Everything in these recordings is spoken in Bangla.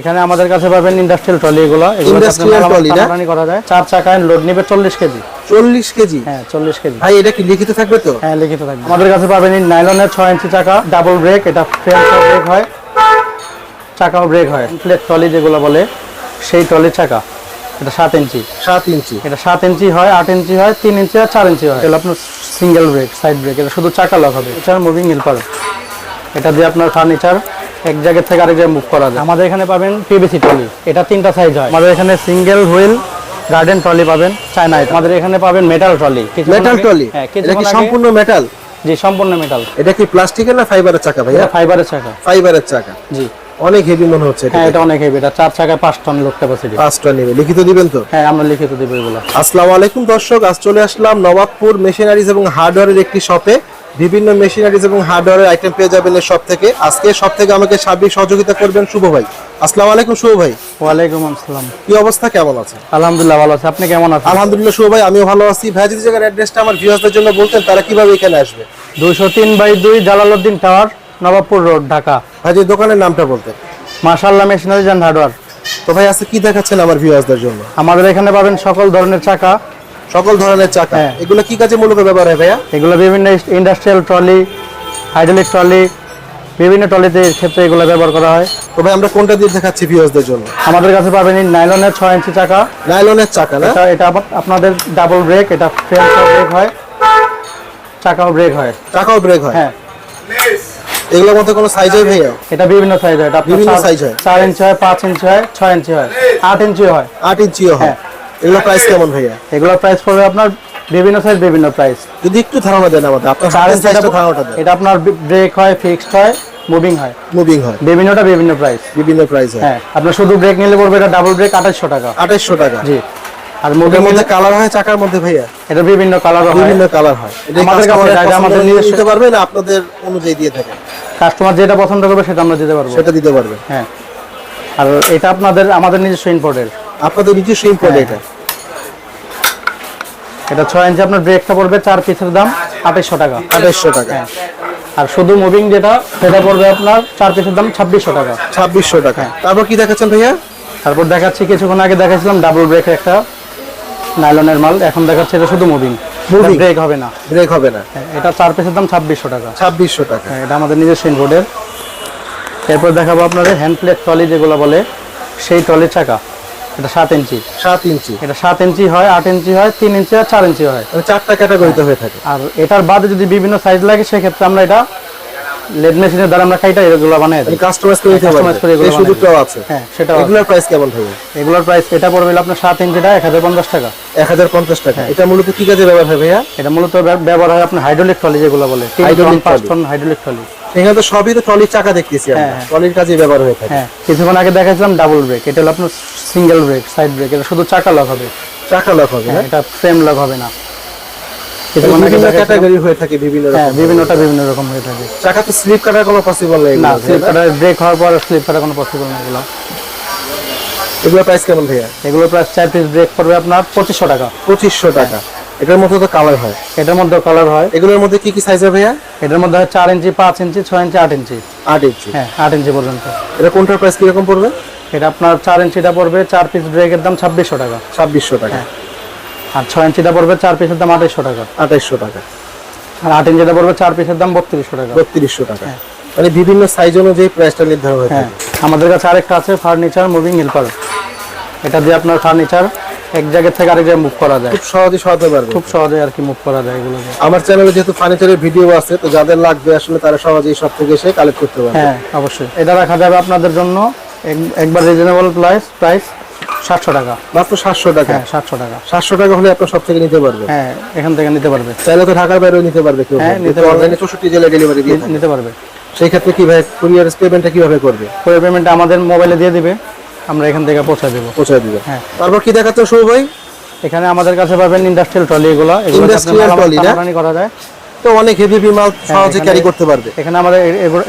এখানে আমাদের কাছে পাবেন ইন্ডাস্ট্রিয়াল ট্রলি এগুলো। Industrial trolley না? করা যায়। চার চাকায় লোড নিবে চল্লিশ কেজি। চল্লিশ কেজি? হ্যাঁ চল্লিশ কেজি। ভাই এটা কি লিখিত থাকবে তো? হ্যাঁ লিখিত থাকবে। আমাদের কাছে পাবেন নাইলনের ছয় ইঞ্চি চাকা ডাবল ব্রেক এটা ফ্রেম ব্রেক হয়। চাকাও ব্রেক হয়। প্লেট ট্রলি যেগুলো বলে সেই ট্রলির চাকা। এটা সাত ইঞ্চি। সাত ইঞ্চি। এটা সাত ইঞ্চি হয় আট ইঞ্চি হয় তিন ইঞ্চি আর চার ইঞ্চি হয়। এটা আপনার সিঙ্গেল ব্রেক সাইড ব্রেক এটা শুধু চাকা লক হবে। এটা মুভিং হেল্পার এটা দিয়ে আপনার ফার্নিচার এক জায়গা থেকে আরেক জায়গায় মুভ করা যায়। আমাদের এখানে পাবেন পিভিসি ট্রলি এটা তিনটা সাইজ হয়। আমাদের এখানে সিঙ্গেল হুইল গার্ডেন ট্রলি পাবেন চায়না আমাদের এখানে পাবেন মেটাল ট্রলি মেটাল ট্রলি হ্যাঁ সম্পূর্ণ মেটাল জি সম্পূর্ণ মেটাল এটা কি প্লাস্টিকের না ফাইবারের চাকা ভাইয়া? এটা ফাইবারের চাকা। ফাইবারের চাকা। জি। অনেক হেভি মনে হচ্ছে এটা হ্যাঁ এটা অনেক হেভি এটা চার চাকায় পাঁচ টন লোড ক্যাপাসিটি পাঁচটা নেবে লিখিত দিবেন তো? হ্যাঁ আমরা লিখিত দিব এগুলো। আসসালামু আলাইকুম দর্শক আজ চলে আসলাম নবাবপুর মেশিনারিজ এবং হার্ডওয়্যারের একটি শপে বিভিন্ন মেশিনারিজ এবং হার্ডওয়্যারের আইটেম পেয়ে যাবেন এই শপ থেকে। আজকে সব থেকে আমাকে সার্বিক সহযোগিতা করবেন শুভ ভাই। আসসালামু আলাইকুম শুভ ভাই। ওয়ালাইকুম আসসালাম। কি অবস্থা? কেমন আছে আলহামদুলিল্লাহ ভালো আছে। আপনি কেমন আছেন? আলহামদুলিল্লাহ শুভ ভাই আমিও ভালো আছি। ভাই যদি জায়গার অ্যাড্রেসটা আমার ভিউয়ারদের জন্য বলতেন তারা কীভাবে এখানে আসবে? দুইশো তিন বাই দুই জালালউদ্দিন টাওয়ার নবাবপুর রোড ঢাকা। ভাই যদি দোকানের নামটা বলতেন। মাশাল্লাহ মেশিনারিজ অ্যান্ড হার্ডওয়ার তো ভাই আজকে কি দেখাচ্ছেন আমার ভিউয়ারদের জন্য? আমাদের এখানে পাবেন সকল ধরনের চাকা। সকল ধরনের চাকা। হ্যাঁ। এগুলো কি কাজে মূলত ব্যবহার হয় ভাইয়া? এগুলো বিভিন্ন ইন্ডাস্ট্রিয়াল ট্রলি হাইড্রোলিক ট্রলি বিভিন্ন ট্রলিতে ক্ষেত্রে এগুলো ব্যবহার করা হয়। তো ভাই আমরা কোনটা দিয়ে দেখাচ্ছি ভিউয়ারদের জন্য? আমাদের কাছে পাবেন নাইলনের ছয় ইঞ্চি চাকা। নাইলনের চাকা না? এটা এটা আপনাদের ডাবল ব্রেক এটা ফ্রেম ব্রেক হয় চাকাও ব্রেক হয়। চাকাও ব্রেক হয়? হ্যাঁ। এগুলোর মধ্যে কোনো সাইজ হয় ভাইয়া? এটা বিভিন্ন সাইজ হয়। এটা বিভিন্ন size হয়। চার ইঞ্চি হয় পাঁচ ইঞ্চি হয় ছয় ইঞ্চি হয় আট ইঞ্চি হয়। আট ইঞ্চিও হয়। হ্যাঁ। এগুলো প্রাইস কেমন ভাইয়া? এগুলোর প্রাইস পড়বে আপনার বিভিন্ন সাইজ বিভিন্ন প্রাইস যদি একটু ধারণা দেন আমাদের আপনার ইঞ্চি সাইজটা এটা- ধারণাটা দেন। এটা আপনার ব্রেক হয় ফিক্সড হয় মুভিং হয়। মুভিং হয়। বিভিন্নটা বিভিন্ন প্রাইস বিভিন্ন প্রাইস হয়। হ্যাঁ আপনার শুধু ব্রেক নিলে পড়বে এটা ডাবল ব্রেক আঠাশশো টাকা। আঠাইশশো টাকা। জি। আর মুভিং মধ্যে কালার হয় চাকার মধ্যে ভাইয়া? এটা বিভিন্ন কালার হয়। বিভিন্ন কালার হয়। আমাদের কাছে জায়গা আমাদের নিজস্ব- নিতে পারবে না আপনাদের অনুযায়ী দিয়ে থাকে। কাস্টমার যেটা পছন্দ করবে সেটা আমরা দিতে পারব। সেটা দিতে পারবে হ্যাঁ। আর এটা আপনাদের আমাদের নিজস্ব ইম্পোর্টের আপনাদের নিজস্ব ইম্পোর্ট হ্যাঁ, এটা এটা ছয় ইঞ্চি আপনার ব্রেকটা পড়বে চার পিসের দাম আঠাশশো টাকা। আঠাইশশো টাকা। হ্যাঁ। আর শুধু মুভিং যেটা সেটা পড়বে আপনার চার পিসের দাম ছাব্বিশশো টাকা। ছাব্বিশশো টাকা। হ্যাঁ। তারপর কি দেখাচ্ছেন ভাইয়া? তারপর দেখাচ্ছি কিছুক্ষণ আগে দেখাচ্ছিলাম ডাবল ব্রেক একটা নাইলনের মাল এখন দেখাচ্ছে এটা শুধু মুভিং? ব্রেক হবে না। ব্রেক হবে না। এটা চার পিসের দাম ছাব্বিশশো টাকা। ছাব্বিশশো টাকা। এটা আমাদের নিজস্ব ইনভোর্ডের এরপর দেখাবো আপনাদের হ্যান্ড প্লেট ট্রলি যেগুলো বলে সেই ট্রলির চাকা। এটা সাত ইঞ্চি। সাত ইঞ্চি। এটা সাত ইঞ্চি হয় আট ইঞ্চি হয় তিন ইঞ্চি আর চার ইঞ্চি হয়। মানে চারটা ক্যাটাগরিতে হয়ে থাকে। আর এটার বাদে যদি বিভিন্ন সাইজ লাগে সেক্ষেত্রে আমরা এটা লেড মেশিনের দ্বারা আমরা কাইটা এগুলো বানাই দিই। কাস্টমাইজ করে দিতে Customize করে এগুলো এই সুযোগটাও আছে। হ্যাঁ আছে। এগুলোর প্রাইস কেমন ভাইয়া এগুলোর প্রাইস এটা পড়বে আপনার সাত ইঞ্চিটা এক হাজার পঞ্চাশ টাকা। এক হাজার পঞ্চাশ টাকা। হ্যাঁ। এটা মূলত কি কাজে ব্যবহার হয় ভাইয়া? এটা মূলত ব্যবহার হয় আপনার হাইড্রোলিক ট্রলি যেগুলো বলে। তিন টন Hydraulic পাঁচ trolley। টন হাইড্রোলিক ট্রলি এখানে তো সবই তো ট্রলির চাকা দেখতেছি হ্যাঁ, হ্যাঁ। ট্রলির কাজে ব্যবহার হয়ে থাকে। হ্যাঁ কিছুক্ষণ আগে দেখাচ্ছিলাম ডাবল ব্রেক এটা হলো আপনার সিঙ্গেল ব্রেক সাইড ব্রেক এটা শুধু চাকা লক হবে। চাকা লক হবে এটা ফ্রেম লক হবে না। বিভিন্ন ক্যাটাগরি হয়ে থাকে বিভিন্ন রকম। বিভিন্নটা বিভিন্ন রকম হয়ে থাকে। চাকা তো স্লিপ কাটার কোনো পসিবল নেই না স্লিপ কাটার ব্রেক হওয়ার পর স্লিপ কাটা কোনো পসিবল না এগুলো। এগুলো প্রাইস কেমন ভাইয়া? এগুলোর প্রাইস চার পিস ব্রেক পড়বে আপনার পঁচিশশো টাকা। পঁচিশশো টাকা। এটার মধ্যে তো কালার হয়। এটার মধ্যে কালার হয়। এগুলোর মধ্যে কি কি সাইজ হবে ভাইয়া? এটার মধ্যে হয় চার ইঞ্চি পাঁচ ইঞ্চি ছয় ইঞ্চি আট ইঞ্চি। আট ইঞ্চি। হ্যাঁ আট ইঞ্চি পর্যন্ত। এটা কোনটার প্রাইস কীরকম পড়বে? এটা আপনার চার ইঞ্চিটা পড়বে চার পিস ব্রেকের দাম ছাব্বিশশো টাকা। ছাব্বিশশো টাকা। হ্যাঁ। আর ছয় ইঞ্চিটা পড়বে চার পিসের দাম আঠাইশশো টাকা। আঠাইশশো টাকা। আর আট ইঞ্চিটা পড়বে চার পিসের দাম বত্রিশশো টাকা। বত্রিশশো টাকা। মানে বিভিন্ন সাইজ অনুযায়ী প্রাইসটা নির্ধারণ হয়ে হ্যাঁ। আমাদের কাছে আরেকটা আছে ফার্নিচার মুভিং হেল্পার এটা দিয়ে আপনার ফার্নিচার এক জায়গা থেকে আরেক জায়গায় মুভ করা যায়। খুব সহজে সহাতে পারবে। খুব সহজে আর কি মুভ করা যায় এগুলো আমার চ্যানেলে যেহেতু ফার্নিচারের ভিডিও আছে তো যাদের লাগবে আসলে তারা সহজেই সব থেকে এসে কালেক্ট করতে পারবে। হ্যাঁ অবশ্যই। এটা রাখা যাবে আপনাদের জন্য একবার রিজনেবল প্রাইস প্রাইস সাতশো টাকা। মাত্র সাতশো টাকা? হ্যাঁ সাতশো টাকা। সাতশো টাকা হলে আপনার সব থেকে নিতে পারবে হ্যাঁ এখান থেকে নিতে পারবে। চাইলে তো ঢাকার বাইরেও নিতে পারবে কেউ। হ্যাঁ, নিতে পারবে। চৌষট্টি জেলায় ডেলিভারি দিয়ে নিতে পারবে। সেই ক্ষেত্রে কি ভাই কুরিয়ার পেমেন্টটা কীভাবে করবে? পরে পেমেন্টটা আমাদের মোবাইলে দিয়ে দিবে। আমরা এখান থেকে পৌঁছে দেবো। পৌঁছে দেবো। হ্যাঁ। তারপর কি দেখাচ্ছ শুভ ভাই? এখানে আমাদের কাছে পাবেন ইন্ডাস্ট্রিয়াল ট্রলি এগুলো। ইন্ডাস্ট্রিয়াল ট্রলি না? করা যায়। তো অনেক হেভি মাল সহজে ক্যারি করতে পারবে। এখানে আমাদের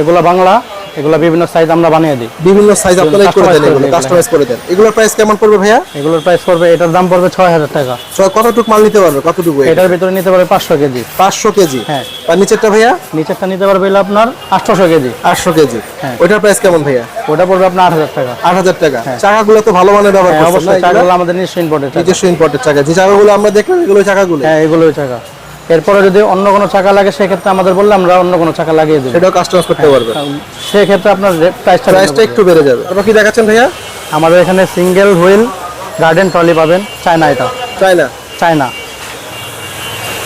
এগুলো বাংলা। এগুলো বিভিন্ন সাইজ আমরা বানিয়ে দিই। বিভিন্ন সাইজ আপনারা করে দেন এগুলো কাস্টমাইজ করে দেন। এগুলোর প্রাইস কেমন পড়বে ভাইয়া? এগুলোর প্রাইস পড়বে এটার দাম পড়বে ছয় হাজার টাকা। সো কতটুকু মাল নিতে পারবে? কতটুকু এটার ভিতরে নিতে পারবে পাঁচশো কেজি। পাঁচশো কেজি? হ্যাঁ। আর নিচেরটা ভাইয়া? নিচেরটা নিতে পারবে আপনার আটশোশো কেজি। আটশো কেজি। হ্যাঁ। ওইটার প্রাইস কেমন ভাইয়া? ওটা পড়বে আপনার আট হাজার টাকা। আট হাজার টাকা। চাকাগুলো তো ভালো মানের ব্যবহার হ্যাঁ করছেন অবশ্যই? চাকাগুলো আমাদের নিজস্ব ইম্পোর্টেড নিজস্ব ইম্পোর্টেড চাকা। যে চাকাগুলো আমরা দেখলাম এগুলো চাকাগুলো হ্যাঁ এগুলোই চাকা। এরপরে যদি অন্য কোনো চাকা লাগে সেক্ষেত্রে আমাদের বললে আমরা অন্য কোনো চাকা লাগিয়ে দেবো। সেটাও কাস্টমাইজ করতে পারবে। সেক্ষেত্রে আপনার প্রাইসটা প্রাইসটা একটু বেড়ে যাবে। তারপর কি দেখাচ্ছেন ভাইয়া? আমাদের এখানে সিঙ্গেল হুইল গার্ডেন ট্রলি পাবেন। চায়না এটা। চায়না চায়না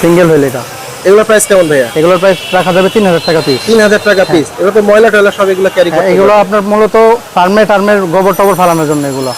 সিঙ্গেল হুইল এটা। এগুলোর প্রাইস কেমন ভাইয়া? এগুলোর প্রাইস রাখা যাবে তিন হাজার টাকা পিস তিন হাজার টাকা পিস এগুলো তো ময়লা টয়লা সব এগুলো ক্যারি এগুলো আপনার মূলত ফার্মে টার্মের গোবর টবর ফালানোর জন্য এগুলো।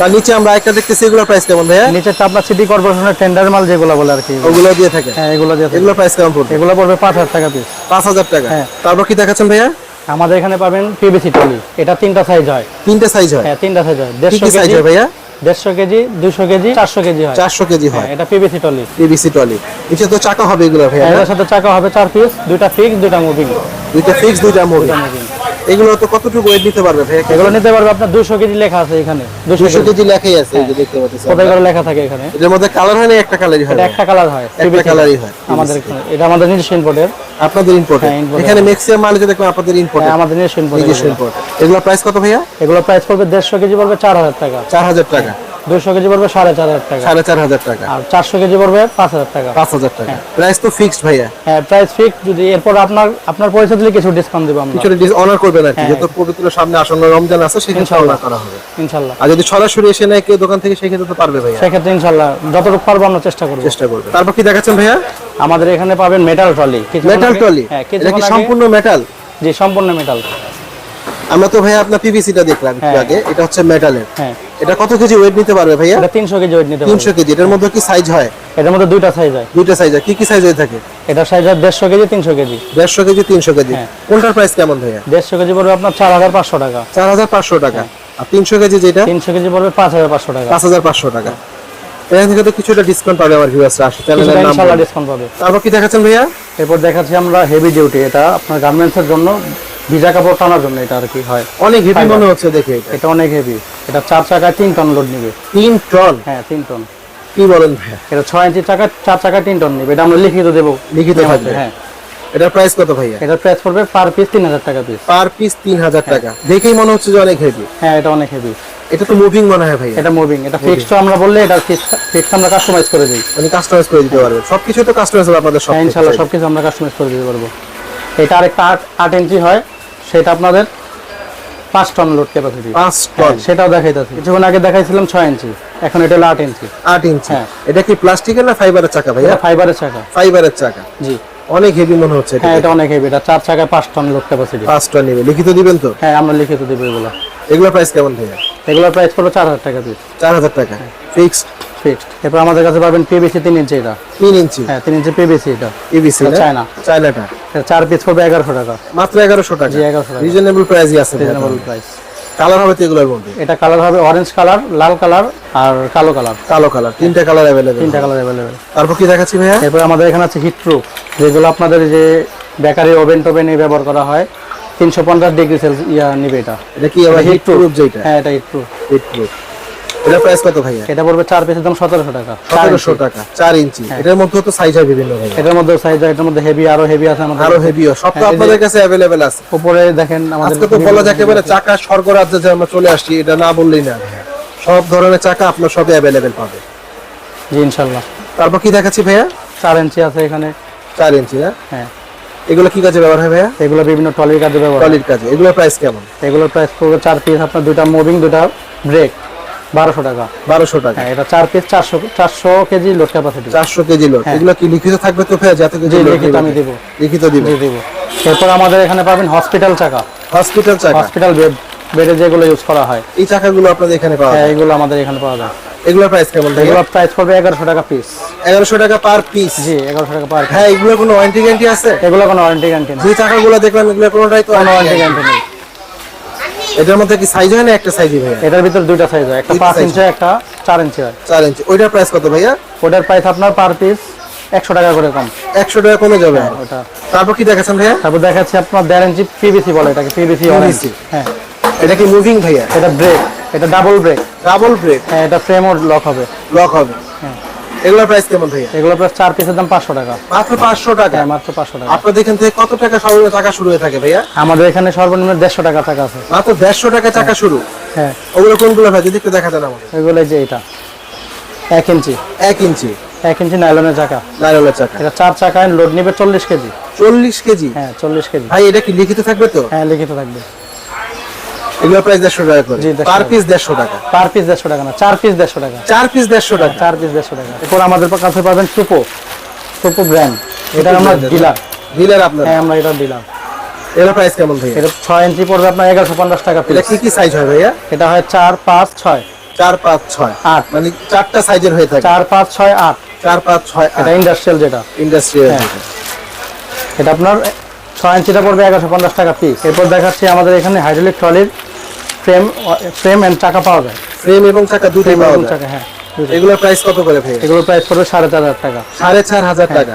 তার নিচে আমরা একটা দেখতেছি এগুলোর প্রাইস কেমন ভাইয়া? নিচেরটা আপনার সিটি কর্পোরেশনের টেন্ডার মাল যেগুলো বলে আর কি। ওগুলো দিয়ে থাকে? হ্যাঁ এগুলো দিয়ে থাকে। এগুলোর প্রাইস কেমন পড়বে? এগুলো পড়বে পাঁচ হাজার টাকা পিস পাঁচ হাজার টাকা? হ্যাঁ। তারপর কি দেখাচ্ছেন ভাইয়া? আমাদের এখানে পাবেন পিবিসি টলি এটা তিনটা সাইজ হয়। তিনটে সাইজ হয়? হ্যাঁ তিনটা সাইজ হয়। দেড়শো সাইজ হয় ভাইয়া? দেড়শো কেজি দুশো কেজি চারশো কেজি হয়। চারশো কেজি হ্যাঁ। হয় এটা পিবিসি টলি পিভিসি টলি নিচে তো চাকা হবে এগুলো ভাইয়া এটার সাথে চাকা হবে চার পিস দুইটা ফিক্স দুইটা মুভিং দুইটা ফিক্স দুইটা মুভিং এগুলো তো কতটুকু ওয়েট নিতে পারবে ভাই এগুলো নিতে পারবে আপনার 200 কেজি লেখা আছে এখানে। দুশো দুশো কেজি। কেজি লেখাই আছে এই যে দেখতে পাচ্ছেন। কোথায় করে লেখা থাকে এখানে? এর মধ্যে কালার হয় না একটা কালারই হয় একটা কালার হয় একটা কালারই হয় আমাদের এটা আমাদের নিজস্ব ইম্পোর্টের আপনাদের ইম্পোর্ট হ্যাঁ, এখানে ম্যাক্সিমাম মাল দেখলাম আপনাদের ইম্পোর্ট হ্যাঁ আমাদের নিজস্ব ইম্পোর্ট এগুলো। প্রাইস কত ভাইয়া? এগুলো প্রাইস পড়বে দেড়শো কেজি পড়বে চার হাজার টাকা। চার হাজার টাকা। দুশো কেজি পড়বে সাড়ে চার হাজার টাকা। সাড়ে চার হাজার টাকা। আর চারশো কেজি পড়বে পাঁচ হাজার টাকা। পাঁচ হাজার টাকা। প্রাইস তো ফিক্সড ভাইয়া। হ্যাঁ প্রাইস ফিক্স যদি এরপর আপনার আপনার পয়সা দিলে কিছু ডিসকাউন্ট দেবো আমরা। কিছু অনার করবেন আর কি। হ্যাঁ। যেহেতু পবিত্র সামনে আসন্ন রমজান আছে সেক্ষেত্রে ইনশাআল্লাহ। করা হবে। ইনশাল্লাহ। আর যদি সরাসরি এসে নেয় কেউ দোকান থেকে সেক্ষেত্রে তো পারবে ভাইয়া। সেক্ষেত্রে ইনশাল্লাহ যতটুকু পারব আমরা চেষ্টা করব। চেষ্টা করবে তারপর কি দেখাচ্ছেন ভাইয়া? আমাদের এখানে পাবেন মেটাল ট্রলি মেটাল ট্রলি হ্যাঁ কি সম্পূর্ণ মেটাল জি সম্পূর্ণ মেটাল আমরা তো ভাইয়া আপনার পিভিসিটা দেখলাম একটু হ্যাঁ। আগে এটা হচ্ছে মেটালের হ্যাঁ। এটা কত কেজি ওয়েট নিতে পারবে ভাইয়া? এটা তিনশো কেজি ওয়েট নিতে পারবে। তিনশো কেজি এটার মধ্যে কি সাইজ হয়? এটার মধ্যে দুইটা সাইজ হয়। দুইটা সাইজ হয়। কি কি সাইজ হয়ে থাকে? এটা সাইজ হয় দেড়শো কেজি তিনশো কেজি। দেড়শো কেজি তিনশো কেজি। হ্যাঁ। কোনটার প্রাইস কেমন ভাইয়া? দেড়শো কেজি পড়বে আপনার চার হাজার পাঁচশো টাকা। চার হাজার পাঁচশো টাকা। আর তিনশো কেজি যেটা? তিনশো কেজি পড়বে পাঁচ হাজার পাঁচশো টাকা। পাঁচ হাজার পাঁচশো টাকা। এখান থেকে তো কিছুটা ডিসকাউন্ট পাবে আমার ভিউয়ার্সরা আসে চ্যানেলের নাম ইনশাল্লাহ বলে। ডিসকাউন্ট পাবে। তারপর কি দেখাচ্ছেন ভাইয়া? এরপর দেখাচ্ছি আমরা হেভি ডিউটি এটা আপনার গার্মেন্টসের জন্য ভিজা কাপড় টানার জন্য এটা আর কি হয়। অনেক হেভি মনে হচ্ছে দেখে এটা। অনেক হেভি এটা চার চাকায় তিন টন লোড নিবে। তিন টন হ্যাঁ তিন টন কি বলেন ভাই এটা ছয় ইঞ্চি চাকা চার চাকায় তিন টন নিবে। এটা আমরা লিখিত দেবো। লিখিত থাকবে। হ্যাঁ। এটার প্রাইস কত ভাইয়া? এটার প্রাইস পড়বে পার পিস তিন হাজার টাকা পিস পার পিস তিন হাজার টাকা। দেখেই মনে হচ্ছে যে অনেক হেভি হ্যাঁ এটা অনেক হেভি এটা তো মুভিং মনে হয় ভাইয়া। এটা মুভিং এটা ফিক্সড আমরা বললে এটা ফিক্সড আমরা কাস্টমাইজ করে দিই। মানে কাস্টমাইজ করে দিতে পারবে। সবকিছু তো কাস্টমাইজ হবে আপনাদের সব হ্যাঁ ইনশাল্লাহ সবকিছু আমরা কাস্টমাইজ করে দিতে পারব। এটা আরেকটা আট আট ইঞ্চি হয় সেটা আপনাদের পাঁচ টন লোড ক্যাপাসিটি পাঁচ টন। সেটাও দেখাইতেছি। কিছুক্ষণ আগে দেখাইছিলাম ছয় ইঞ্চি এখন এটা হলো আট ইঞ্চি। আট ইঞ্চি। হ্যাঁ। এটা কি প্লাস্টিকের না ফাইবারের চাকা ভাই ফাইবারের চাকা। ফাইবারের চাকা। জি। অনেক হেভি মনে হচ্ছে হ্যাঁ এটা অনেক হেভি এটা চার চাকায় পাঁচ টন লোড ক্যাপাসিটি পাঁচ টন নেবে। লিখিত দিবেন তো? হ্যাঁ আমরা লিখিত দেবো এগুলো। এগুলোর প্রাইস কেমন ভাইয়া? এগুলোর প্রাইস পড়ল চার হাজার টাকা পিস চার হাজার টাকা। ফিক্সড ফিক্সড এরপর আমাদের কাছে পাবেন পিবিসি তিন ইঞ্চি এটা। তিন ইঞ্চি। হ্যাঁ তিন ইঞ্চি পিবিসি এটা। এটা চায়না। চায়নাটা এটা চার পিস পড়বে এগারোশো টাকা। মাত্র এগারোশো টাকা। জি, 1100 টাকা। রিজনেবল প্রাইসই আছে রিজনেবল প্রাইস কালার হবে তো এগুলোর মধ্যে? এটা কালার হবে অরেঞ্জ কালার লাল কালার আর কালো কালার কালো কালার তিনটা কালার অ্যাভেলেবেল তিনটা কালার অ্যাভেলেবেল তারপর কি দেখাচ্ছি ভাইয়া? এরপর আমাদের এখানে আছে হিট প্রুফ যেগুলো আপনাদের যে বেকারি ওভেন টোভেনে ব্যবহার করা হয় তিনশো পঞ্চাশ ডিগ্রি সেলসিয়াস ইয়া নিবে এটা। এটা কি হিট প্রুফ যেটা? হ্যাঁ এটা হিট প্রুফ হিট প্রুফ এটা প্রাইস কত ভাইয়া? এটা পড়বে চার পিসের দাম সতেরোশো টাকা। সতেরোশো ইঞ্চি। টাকা চার ইঞ্চি হ্যাঁ। এটার মধ্যে তো সাইজ হয় বিভিন্ন এটার মধ্যে সাইজ এটার মধ্যে হেভি আরও হেভি আছে আমাদের। আরও সব তো হ্যাঁ, আপনাদের কাছে অ্যাভেলেবেল আছে। উপরে দেখেন আমাদের আজকে তো বলা যাকে বলে চাকা স্বর্গরাজ্যে যে আমরা চলে আসছি এটা না বললেই না। সব ধরনের চাকা আপনার সবে অ্যাভেলেবেল পাবে। জি ইনশাল্লাহ। তারপর কি দেখাচ্ছি ভাইয়া? চার ইঞ্চি আছে এখানে। চার ইঞ্চি না হ্যাঁ। এগুলো কি কাজে ব্যবহার হয় ভাইয়া? এগুলো বিভিন্ন টলির কাজে ব্যবহার টলির কাজে। এগুলোর প্রাইস কেমন? এগুলোর প্রাইস পড়বে চার পিস আপনার দুইটা মুভিং দুইটা ব্রেক বারোশো টাকা। বারোশো টাকা। হ্যাঁ এটা চার পিস চারশো চারশো কেজি লোড ক্যাপাসিটি চারশো কেজি লোড হ্যাঁ। এগুলো কি লিখিত থাকবে তো ভাইয়া যাতে জি লিখিত আমি দিব। লিখিত দিবে। জি দিব। আমাদের এখানে পাবেন হসপিটাল চাকা। হসপিটাল চাকা। হসপিটাল বেড বেডে যেগুলো ইউজ করা হয়। এই চাকাগুলো আপনাদের এখানে পাওয়া হ্যাঁ যায়? এগুলো আমাদের এখানে পাওয়া যায়। এগুলোর প্রাইস কেমন এগুলোর প্রাইস পড়বে এগারোশো টাকা পিস এগারোশো টাকা পার পিস জি এগারোশো টাকা পার হ্যাঁ এগুলো কোনো ওয়ারেন্টি গ্যারান্টি আছে? এগুলো কোনো ওয়ারেন্টি গ্যারান্টি নেই। যে চাকাগুলো দেখলাম এগুলো কোনোটাই তো কোনো ওয়ারেন্টি গ্যারান্টি নেই। এটার মধ্যে কি সাইজ হয় না একটা সাইজই ভাইয়া? এটার ভিতর দুইটা সাইজ হয় একটা দুইটা পাঁচ size ইঞ্চি একটা চার ইঞ্চি হয়। চার ইঞ্চি। ওইটার প্রাইস কত ভাইয়া? ওটার প্রাইস আপনার পার পিস একশো টাকা করে কম। একশো টাকা কমে যাবে। ওটা। তারপর কি দেখাচ্ছেন ভাইয়া? তারপর দেখাচ্ছি আপনার দেড় ইঞ্চি পিভিসি বলে এটাকে পিভিসি হ্যাঁ। এটা কি মুভিং ভাইয়া? এটা ব্রেক এটা ডাবল ব্রেক ডাবল ব্রেক হ্যাঁ এটা ফ্রেমও লক হবে। লক হবে। হ্যাঁ। এগুলোর প্রাইস কেমন ভাইয়া? এগুলো প্লাস চার পিসের দাম পাঁচশো টাকা। মাত্র পাঁচশো টাকা? হ্যাঁ মাত্র পাঁচশো টাকা। আপনাদের এখান থেকে কত টাকা সর্বনিম্ন টাকা শুরু হয়ে থাকে ভাইয়া? আমাদের এখানে সর্বনিম্ন দেড়শো টাকা টাকা আছে। মাত্র দেড়শো টাকা টাকা শুরু? হ্যাঁ। ওগুলো কোনগুলো ভাই যদি একটু দেখা আমাদের এগুলো যে এটা। এক ইঞ্চি। এক ইঞ্চি। এক ইঞ্চি নাইলনের চাকা। নাইলনের চাকা। এটা চার চাকায় লোড নিবে চল্লিশ কেজি। চল্লিশ কেজি? হ্যাঁ চল্লিশ কেজি। ভাই এটা কি লিখিত থাকবে তো? হ্যাঁ লিখিত থাকবে। এগুলো প্রাইস দেড়শো টাকা করে। পার পিস দেড়শো টাকা। পার পিস দেড়শো টাকা না চার পিস দেড়শো টাকা। চার পিস দেড়শো টাকা। চার পিস দেড়শো টাকা। এরপর আমাদের কাছে পাবেন সুপো। সুপো ব্র্যান্ড। এটা আমরা ডিলার। ডিলার আপনার। হ্যাঁ আমরা এটা দিলাম এগুলো প্রাইস কেমন ভাইয়া? এটা ছয় ইঞ্চি পড়বে আপনার এগারোশো পঞ্চাশ টাকা এটা কি কি সাইজ হয় ভাইয়া? এটা হয় চার পাঁচ ছয়। চার পাঁচ ছয়। আট। মানে চারটা সাইজের হয়ে থাকে। চার পাঁচ ছয় আট। চার পাঁচ ছয় এটা ইন্ডাস্ট্রিয়াল যেটা। ইন্ডাস্ট্রিয়াল হ্যাঁ। এটা আপনার ছয় ইঞ্চিটা পড়বে এগারোশো পঞ্চাশ টাকা পিস এরপর দেখাচ্ছি আমাদের এখানে হাইড্রোলিক ট্রলির ফ্রেম ফ্রেম এন্ড চাকা পাওয়া যায়। ফ্রেম এবং চাকা দুটোই পাওয়া যায়। চাকা হ্যাঁ এগুলোর প্রাইস কত করে ভাইয়া এগুলোর প্রাইস পড়বে সাড়ে চার হাজার টাকা। সাড়ে চার হাজার টাকা।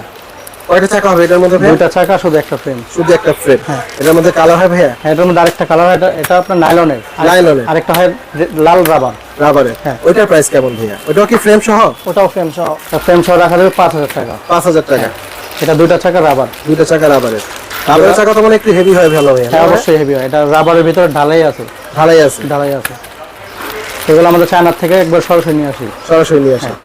কয়টা চাকা হবে এটার মধ্যে দুইটা চাকা শুধু একটা ফ্রেম শুধু একটা ফ্রেম হ্যাঁ। এটার মধ্যে কালার হয় ভাইয়া? হ্যাঁ এটার মধ্যে আরেকটা কালার এটা এটা আপনার নাইলনের নাইলনের। আরেকটা হয় লাল রাবার রাবারের হ্যাঁ। ওইটার প্রাইস কেমন ভাইয়া? ওইটাও কি ফ্রেম সহ? ওটাও ফ্রেম সহ। ফ্রেম সহ রাখা যাবে পাঁচ হাজার টাকা। পাঁচ হাজার টাকা। এটা দুইটা চাকা রাবার দুইটা চাকা রাবারের রাবারের চাকা তো মানে একটু হেভি হয় ভালো হয় হ্যাঁ অবশ্যই হেভি হয়। এটা রাবারের ভিতরে ঢালাই আছে। ঢালাই আছে। ঢালাই আছে। এগুলো আমাদের চায়নার থেকে একবার সরাসরি নিয়ে আসি। সরাসরি নিয়ে আসা।